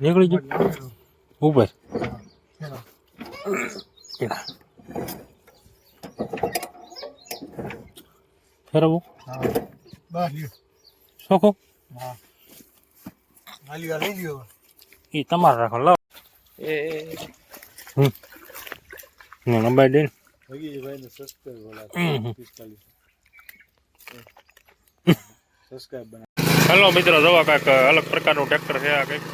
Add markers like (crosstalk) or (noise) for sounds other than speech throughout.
નીકળી ગયું? ઉપર ફેરવું. શોખો. એ તમારે રાખો લાવ. હમ. ને નંબર દે (laughs) હેલો મિત્રો જોવા કાંઈક અલગ પ્રકારનું ટ્રેક્ટર છે આ કંઈક?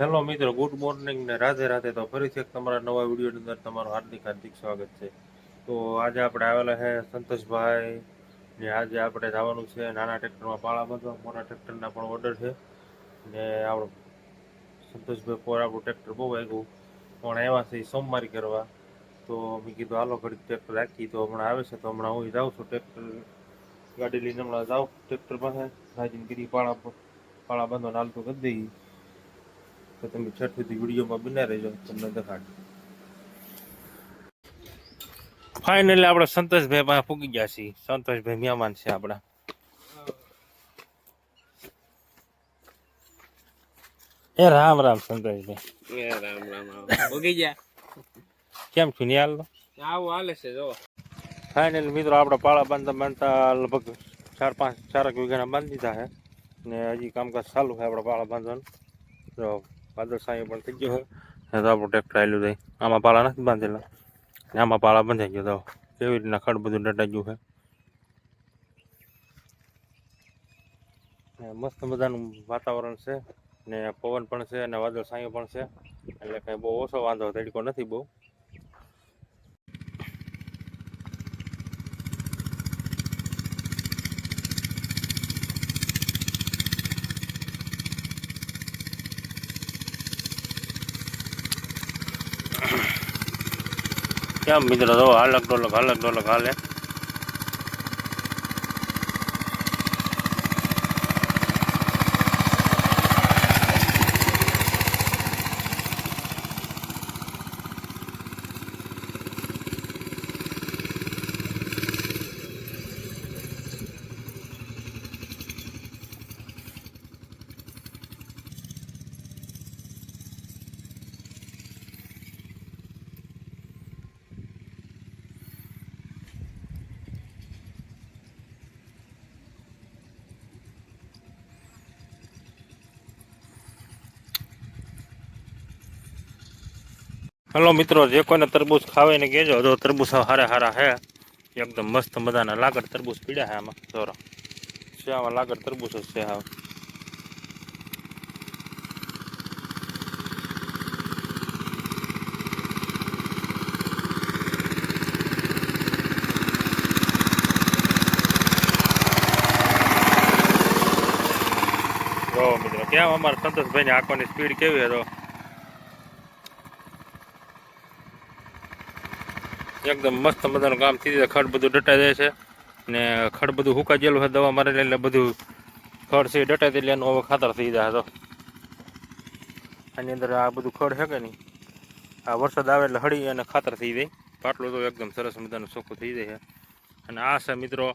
હેલો મિત્રો, ગુડ મોર્નિંગ ને રાધે રાધે તો ફરીથી એક તમારા નવા વિડીયોની અંદર તમારું હાર્દિક હાર્દિક સ્વાગત છે. તો આજે આપણે આવેલા છે સંતોષભાઈ ને આજે આપણે જવાનું છે નાના ટ્રેક્ટરમાં પાળા બાંધવા. મોટા ટ્રેક્ટરના પણ ઓર્ડર છે. ને આપણું સંતોષભાઈ પોર આપણું ટ્રેક્ટર બહુ વાગ્યું. પણ આવ્યા છે એ સોમવારી કરવા. તો મેં કીધું, હાલો ઘડી ટ્રેક્ટર રાખી. તો હમણાં આવે છે, તો હમણાં હું જાઉં છું ટ્રેક્ટર ગાડી લઈને. હમણાં જાઉં ટ્રેક્ટર પાસે, રાજીને કીધી, પાળા પાળા બાંધો હાલતું કરી દઈ તો તમે છઠ સુધી વિડીયોમાં બના રહેજો, તમને દેખાડ ફાઇનલી આપણે સંતોષભાઈ પાસે પૂગી ગયા છીએ. સંતોષભાઈ મહેમાન છે આપણા. એ રામ રામ સંતોષભાઈ એ રામ રામ ભોગી ગયા? કેમ છું નિહાલ આવું હાલે છે જો ફાઇનલ મિત્રો આપણે પાળા બાંધતા બાંધતા લગભગ ચાર પાંચ ચારક વીઘાના બાંધી દીધા છે. ને હજી કામકાજ ચાલુ છે આપણે પાળા બાંધવાનું. તો વાદળ સાંઈ પણ થઈ ગયો છે. તો આપણું ટ્રેક્ટર આવેલું થઈ આમાં પાળા નથી બાંધેલા. ને આમાં પાળા બંધાઈ ગયો તો કેવી રીતના ખડ બધું ડટાઈ ગયું છે મસ્ત મજાનું વાતાવરણ છે. ને પવન પણ છે અને વાદળ સાંઈ પણ છે. એટલે કઈ બહુ ઓછો વાંધો તડકો નથી બહુ. કેમ મિત્રો? તો હાલક ડોલક હાલક ડોલક હાલે. હલો મિત્રો, જે કોઈને તરબૂચ ખાવે ને કહેજો તો તરબૂચ હારા હારા હે. એકદમ મસ્ત મજાના લાગડ તરબૂચ પીડ્યા હે આમાં. જોરો. છે આમાં લાગડ તરબૂચ છે હા મિત્રો કેમ અમારા સંતોષભાઈની આંખોની સ્પીડ કેવી હતો? એકદમ મસ્ત મજાનું કામ થઈ જાય. ખડ બધું ડટાઈ જાય છે. ને ખડ બધું હુકા ગયેલું છે દવા મારેલી એટલે બધું ખડ છે ડટાઈ એટલે એનું હવે ખાતર થઈ જાય તો આની અંદર આ બધું ખડ છે કે નહીં? આ વરસાદ આવે એટલે હળી અને ખાતર થઈ જાય. પાટલું તો એકદમ સરસ મજાનું ચોખ્ખું થઈ જાય છે. અને આ છે મિત્રો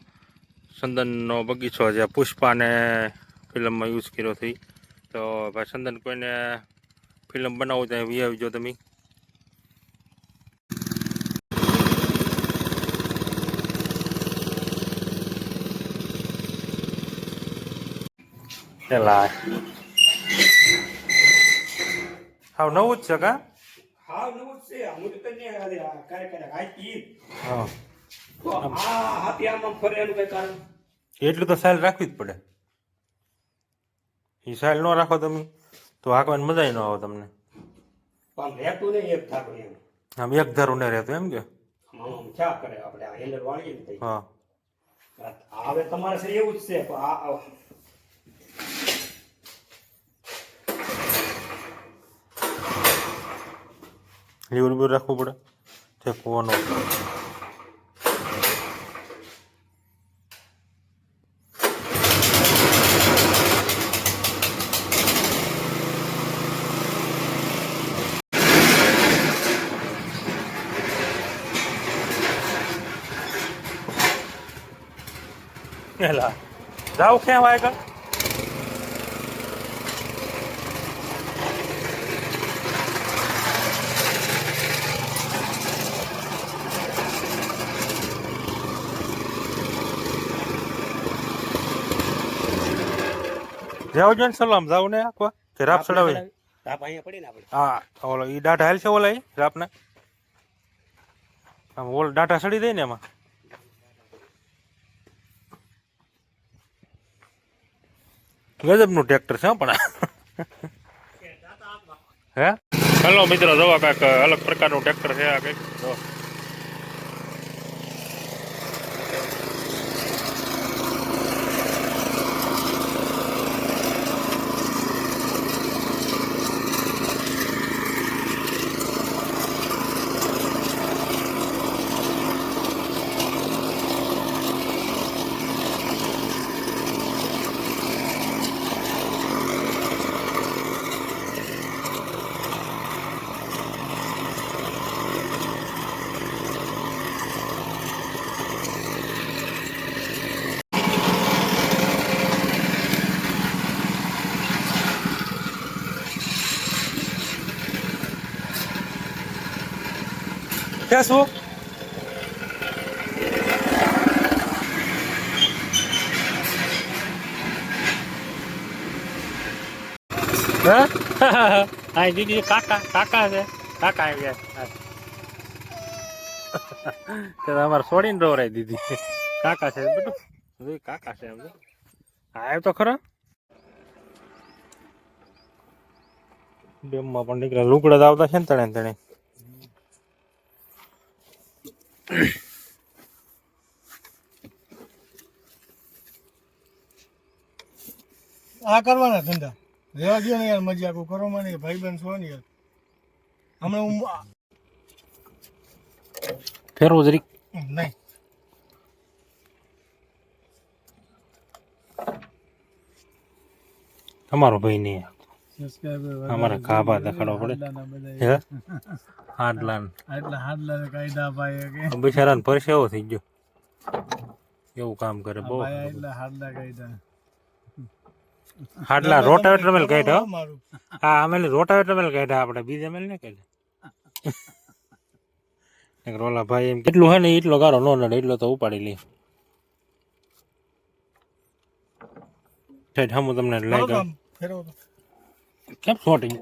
ચંદનનો બગીચો જે પુષ્પાને ફિલ્મમાં યુઝ કર્યો થઈ તો ભાઈ ચંદન કોઈને ફિલ્મ બનાવવું ત્યાં વી આવજો તમે. પેલા હાવ નવું જ છે કા હા નવું જ છે હું તો તને ક્યારે ક્યારે હાચી હા તો આ હાથી આમ ફરે એનું કઈ કારણ એટલું તો સાઈલ રાખવી જ પડે. એ સાઈલ ન રાખો તમે. તો હાંકવાની મજા ન આવે તમને. પણ રહેતું નહીં એક થાકો એમ. આમ એક ધારું ને રહેતું એમ કે? ક્યાં કરે? આપણે હેલર વાળીએ ને હા. હવે તમારે એવું જ છે. લીવર બીવર રાખવું પડે? ફેંકવાનો. હેલા જાઓ ક્યાં વાયગા જાવ જો ને સલામ જાવ ને આખવા કે રાપ ચડાવે રાપ અહીંયા પડી ને આપણે. હા ઓલો ઈ ડાટા હાલ છે ઓલા ઈ રાપને? આમ ઓલ ડાટા સડી દે ને એમાં. ગજબનું ટ્રેક્ટર છે પણ હે? હેલો મિત્રો જોવા કાંઈક અલગ પ્રકારનું ટ્રેક્ટર છે આ કંઈક? શું હા? દીદી કાકા કાકા છે. કાકા આવી ગયા. અમારે છોડીને ડોરાય દીદી. કાકા છે બધું. કાકા છે એમ આવ્યો તો ખરો. ડેમમાં પણ નીકળ્યા લુગડા આવતા છે ને તણે તણે આ કરવાના ધંધા? રહેવા દો ને યાર મજા કોઈ કરો મને ભાઈ બંધ છો ને યાર. હમણાં હું ફેરવો જરીક. નહીં. તમારો ભાઈ નહીં અમારે ખાભા દેખાડવો પડે. હે? હાડલાન. આટલા હાડલા કાયદા ભાઈ બિચારા બિચારાને પરસેવો થઈ ગયો. એવું કામ કરે બહુ એટલે હાડલા કાયદા. હાડલા રોટાવેટર મેલ કાઢ્યો? હા અમે રોટાવેટર મેલ કાઢ્યા આપણે બીજા મેલ ને કાઢ્યા. (laughs) રોલા ભાઈ એમ કેટલું હે ને એટલો ગારો નો નડે એટલો તો ઉપાડી લે. સાઈડ હમું તમને લઈ લાગ્યો. કામ, ફેરવો તો. કેમ સોટી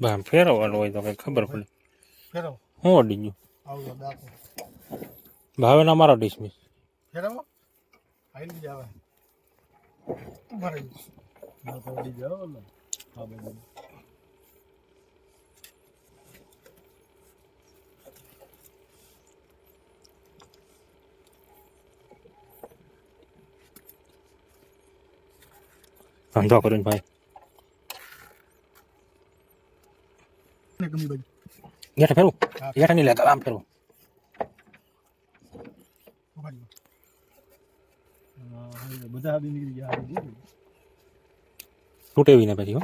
બા આમ ફેરવવાનું હોય તો કઈ ખબર પડે. ફેરવો. હું અડી ગયું? ભાવે ના મારો ડિસમિસ ફેરવો? આઈ જ આવે ઊભા રહી ના તો અડી જાઓ ને. હા, બધું. ધંધો કરીને ભાઈ ને ગમી બાજુ. હેઠા ફેરવું હેઠા નહીં લેતા આમ ફેરવું ઊભા રહી જાઓ. હા, હવે બધા હાથી નીકળી ગયા. તૂટે એવી પછી હો.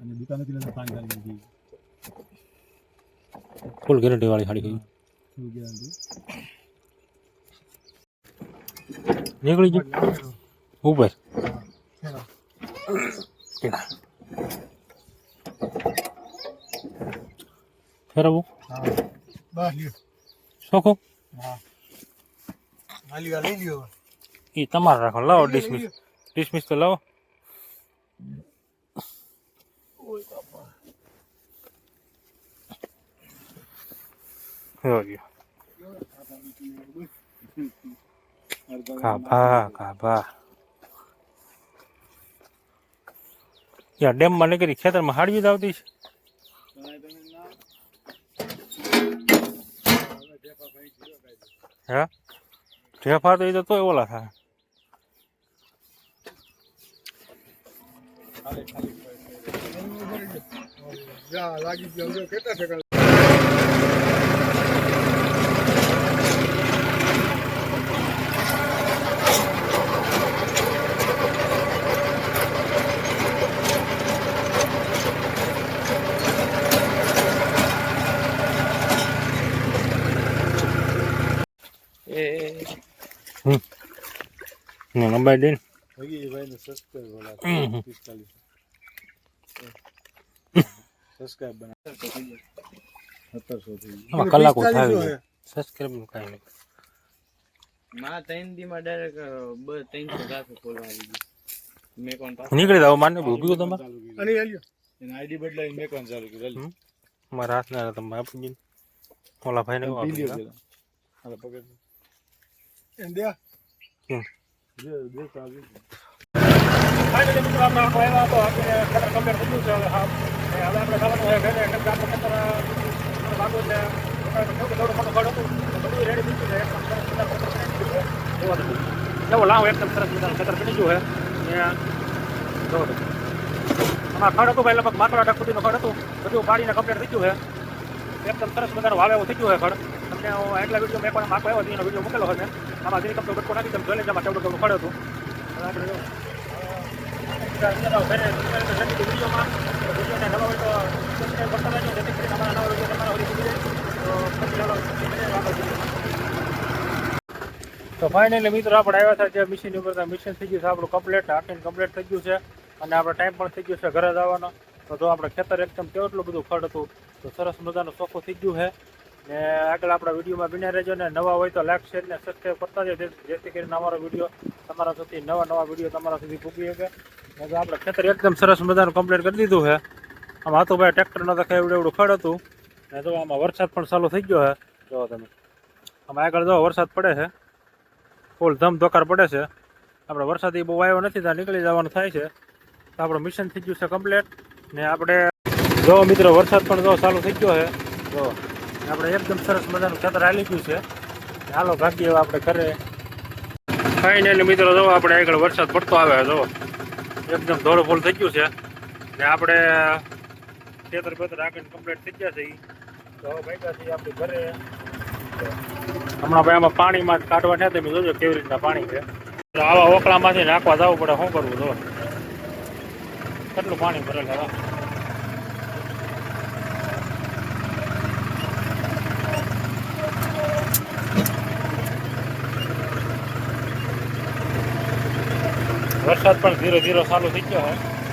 અને દુકાનેથી લઈને પાણી ડાલી દીધી ફૂલ ગેરંટી વાળી સાડી ગઈ? નીકળી ગઈ ઉપર. ફેરવો. હા. બસ લ્યો. શોખો? હા હાલી આ લઈ લ્યો હવે. એ તમારે રાખો લાવો ડિસમિસ. ડિસમિસ તો લાવો. કાભા કાભા યાર ડેમમાં નીકળી ખેતરમાં હાડવી જ આવતી છે. હે? ઢેફા તો એ તો તોય ઓલા થાય લાગી ગયો કેટલા સેકન્ડ ને નંબર દે ભાઈ ભાઈને સબસ્ક્રાઇબ. વાળા પિસ્તાલીસ સબસ્ક્રાઇબ બના સત્તરસો થઈ આમાં કલાકો થાય સબસ્ક્રાઇબનું કાંઈ નહીં માં ત્રણ દી માં ડાયરેક્ટ બ ત્રણસો ચારસો ખોલવા આવી ગયું મેં કોણ પાસ નીકળી જાવ માને ઊભી ગયો તમારે અને આલ્યો એને આઈડી બદલાવી મેકવાનું ચાલુ કર્યું. મારા હાથના તમે આપી દીધું ઓલા ભાઈને આપી દીધું? હાલો પકડ એમ દે હતું લાવો એકદમ સરસ મજાનું ખેતર બની ગયું છે આમાં ખડ. હતું ભાઈ લગભગ માટલા સુધીનું ખડ હતું બધું પાડીને કમ્પ્લીટ થઈ ગયું છે એકદમ સરસ મજાનું વાવે એવું થઈ ખડ તમને હું એટલા વીડિયો મેં પણ માકો આવ્યો હતો એનો વીડિયો મૂકેલો છે મેં આમાં ધીરે કપડો બટકો નાખી તમે જોઈ લેજો, આમાં કેવડું કેવડું ખડ હતું. હવે આપણે જો તો ફાઇનલી મિત્રો, આપણે આવ્યા હતા જે મિશન ઉપર મિશન થઈ ગયું છે આપણું કમ્પ્લીટ હાકીને કમ્પ્લીટ થઈ ગયું છે. અને આપણે ટાઈમ પણ થઈ ગયો છે ઘરે જવાનો તો જો આપણે ખેતર એકદમ કેટલું બધું ખડ હતું, તો સરસ મજાનું ચોખ્ખું થઈ ગયું છે. ને આગળ આપણા વિડીયોમાં બિના રહેજો ને નવા હોય તો લાઈક, શેર ને સબસ્ક્રાઈબ કરતા જજો જેથી કરીને અમારો વીડિયો તમારા સુધી, નવા નવા વીડિયો તમારા સુધી પૂકી શકે. જો આપણે ખેતર એકદમ સરસ મજાનું કમ્પ્લીટ કરી દીધું છે. આમ હાથુભાઈ ટ્રેક્ટરનો તો એવડું એવડું ખડ હતું. ને જો આમાં વરસાદ પણ ચાલુ થઈ ગયો છે. જો તમે, આમાં આગળ જો વરસાદ પડે છે. ફૂલ ધમ ધોકાર પડે છે. આપણે વરસાદી બહુ આવ્યો નથી, ત્યાં નીકળી જવાનું થાય છે. તો આપણું મિશન થઈ ગયું છે કમ્પ્લીટ ને આપણે, જો મિત્રો વરસાદ પણ જો ચાલુ થઈ ગયો છે. જો. આપણે એકદમ સરસ મજાનું ખેતર હાલી ગયું છે. ને હાલો હવે આપણે ઘરે. ફાઇનલી મિત્રો, જો આપણે આગળ વરસાદ પડતો આવે, જો. એકદમ ધોળો ફોલ થઈ ગયું છે. ને આપણે ખેતર બેતર આગળ કમ્પ્લીટ થઈ ગયા છે આપણે ઘરે. હમણાં ભાઈ આમાં પાણીમાં કાઢવા નથી તમે જોજો કેવી રીતના પાણી છે. આવા ઓકળામાંથી નાખવા જવું પડે, શું કરવું, જો. કેટલું પાણી ભરેલ હવે વરસાદ પણ ધીરે ધીરે ચાલુ થઈ ગયો છે